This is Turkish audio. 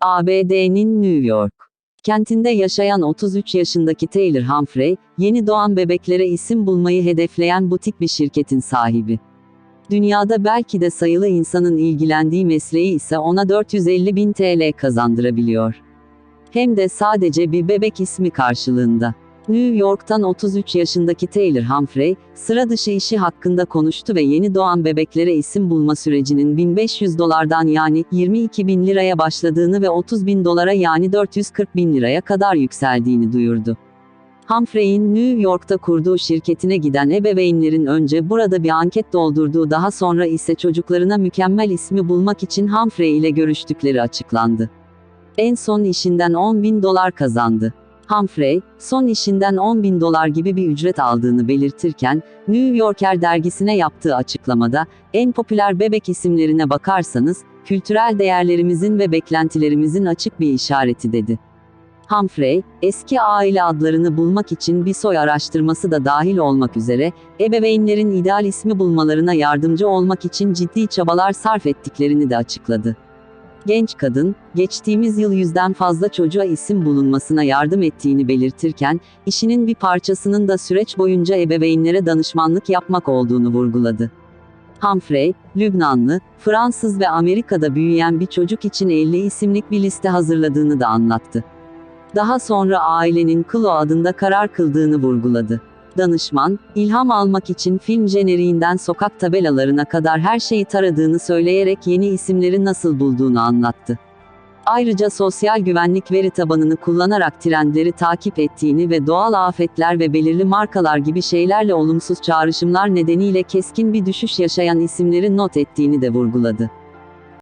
ABD'nin New York kentinde yaşayan 33 yaşındaki Taylor Humphrey, yeni doğan bebeklere isim bulmayı hedefleyen butik bir şirketin sahibi. Dünyada belki de sayılı insanın ilgilendiği mesleği ise ona 450 bin TL kazandırabiliyor. Hem de sadece bir bebek ismi karşılığında. New York'tan 33 yaşındaki Taylor Humphrey, sıra dışı işi hakkında konuştu ve yeni doğan bebeklere isim bulma sürecinin 1500 dolardan yani 22 bin liraya başladığını ve 30 bin dolara yani 440 bin liraya kadar yükseldiğini duyurdu. Humphrey'in New York'ta kurduğu şirketine giden ebeveynlerin önce burada bir anket doldurduğu daha sonra ise çocuklarına mükemmel ismi bulmak için Humphrey ile görüştükleri açıklandı. En son işinden 10 bin dolar kazandı. Humphrey, son işinden 10 bin dolar gibi bir ücret aldığını belirtirken, New Yorker dergisine yaptığı açıklamada, en popüler bebek isimlerine bakarsanız, kültürel değerlerimizin ve beklentilerimizin açık bir işareti dedi. Humphrey, eski aile adlarını bulmak için bir soy araştırması da dahil olmak üzere, ebeveynlerin ideal ismi bulmalarına yardımcı olmak için ciddi çabalar sarf ettiklerini de açıkladı. Genç kadın, geçtiğimiz yıl yüzden fazla çocuğa isim bulunmasına yardım ettiğini belirtirken, işinin bir parçasının da süreç boyunca ebeveynlere danışmanlık yapmak olduğunu vurguladı. Humphrey, Lübnanlı, Fransız ve Amerika'da büyüyen bir çocuk için 50 isimlik bir liste hazırladığını da anlattı. Daha sonra ailenin Klo adında karar kıldığını vurguladı. Danışman, ilham almak için film jeneriğinden sokak tabelalarına kadar her şeyi taradığını söyleyerek yeni isimleri nasıl bulduğunu anlattı. Ayrıca sosyal güvenlik veri tabanını kullanarak trendleri takip ettiğini ve doğal afetler ve belirli markalar gibi şeylerle olumsuz çağrışımlar nedeniyle keskin bir düşüş yaşayan isimleri not ettiğini de vurguladı.